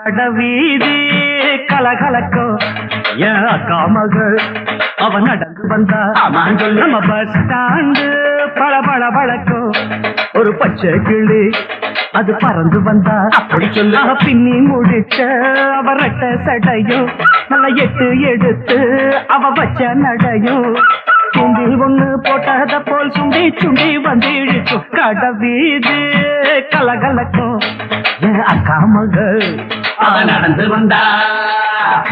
நம்ம கடை வீதி கலகலக்கும் என் அக்கா மகள் அவ நடந்து வந்தா. நம்ம பஸ் ஸ்டாண்டு பள பள பழக்கும் ஒரு பச்சை கிளி அது பறந்து வந்தா அப்படி சொல்லு. பின்னி முடிச்ச அவ ரெட்ட சடையும் நல்ல எட்டு எடுத்து அவ வச்ச நடையும். சுண்டில் ஒண்ணு போட்டத போல் சுண்டி சுண்டி வந்து இழுக்கும் கடை வீதி கலகலக்கும் என் அக்கா மகள் அவன் நடந்து வந்தான்